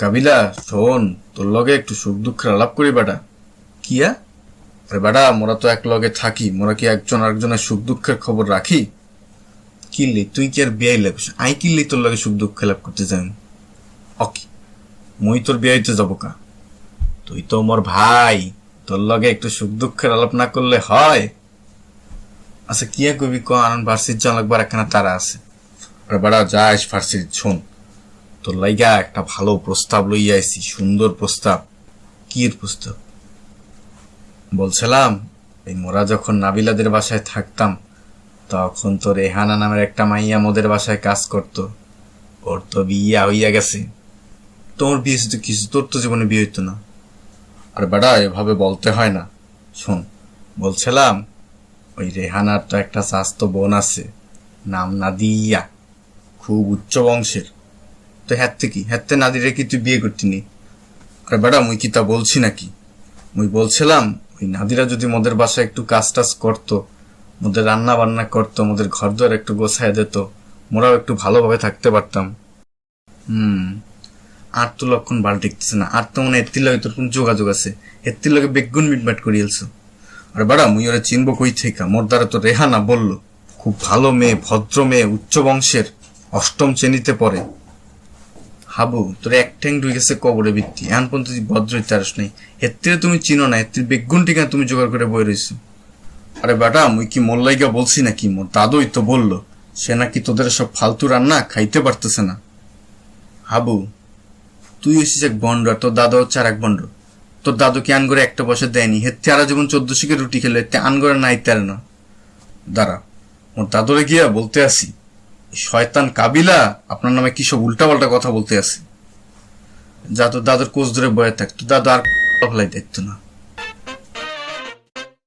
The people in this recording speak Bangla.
কাবিলা, শোন, তোর লগে একটু সুখ দুঃখের আলাপ করি বেটা। কিয়া? আরে বেটা, মোরা তো এক লগে থাকি, মোরা কি একজন আরেকজনের সুখ দুঃখের খবর রাখি? কিনলি তুই কি আর বিয়াই লাগিস আই কিনলি তোর লগে সুখ দুঃখ লাভ করতে যাই। অকি, মুই তোর বিয়াইতে যাব কা? তুই তো মোর ভাই, তোর লগে একটু সুখ দুঃখের আলাপ না করলে হয়? আচ্ছা কি আর কবি ক? আনন্দ ফার্সির জন লাগবার একখানা তারা আছে। আরে বেড়া যাস ফার্সির শোন। তোর লাইগা একটা ভালো প্রস্তাব লইয়া আইছি, সুন্দর প্রস্তাব। কি প্রস্তাব? বলছিলাম, এই মোরা যখন নাবিলাদের বাসায় থাকতাম, তখন তো রেহানা নামের একটা মাইয়া মোদের বাসায় কাজ করত। ওর তো বিয়া হইয়া গেছে। তোর বিয়ে তো কিছু, তোর তো জীবনে বিয়ে হইতো না। আর বেটা, এভাবে বলতে হয় না। শোন, বলছিলাম, ওই রেহানার তো একটা স্বাস্থ্য বোন আছে, নাম নাদিয়া, খুব উচ্চ বংশের। তো হ্যাতে কি? হ্যাতে নাদিরে কি তুই বিয়ে করতিনি আরে বেটা মুই কি তা বলছি নাকি? মুই বলছিলাম, ওই নাদিরা যদি মোদের বাসায় একটু কাজ টাজ করতো, মোদের রান্না বান্না করতো, মোদের ঘর দুয়ার একটু গোছায় দিত, মোরাও একটু ভালোভাবে থাকতে পারতাম। হুম, আর তো লক্ষণ বাল টিকতেছে না। আর তো মনে এত্তির লগে তোর কোন যোগাযোগ আছে। এত্তির লগে বেগুন মিটমাট করিয়েলছো আর বাড়া, মুই ওরা চিনবো কই থেকে মোর দ্বারা তো রেহানা বলল, খুব ভালো মেয়ে, ভদ্র মেয়ে, উচ্চ বংশের, অষ্টম শ্রেণীতে পড়ে। হাবু তোর এক ঠ্যাং গেছে কবরে ভিত্তি। এখন পর্যন্ত তুই ভদ্র হইতে আরস নাই। এর থেকে তুমি চিনো না, এর থেকে বেগুন টিকা তুমি জোগাড় করে বই রইছো আরে বেটা, মুই কি মোল্লাইগা বলছি নাকি? মোর দাদুই তো বলল, সে নাকি তোদের সব ফালতু রান্না খাইতে পারতেছে না। হাবু, তুই হচ্ছিস এক বন্ড, আর তোর দাদা হচ্ছে আর এক বন্ড। তোর দাদু কি আন করে একটা পয়সা দেয়নি হেতে আরা যখন চোদ্দ শিখে রুটি খেলে তে আন করে নাই তেরে না। দাঁড়া ওর দাদুরে গিয়া বলতে আসি। শয়তান কাবিলা, আপনার নামে কি সব উল্টাপাল্টা কথা বলতে আছে? তো দাদুর কোচ ধরে বয়ে থাকতো, দাদু আর দেখতো না।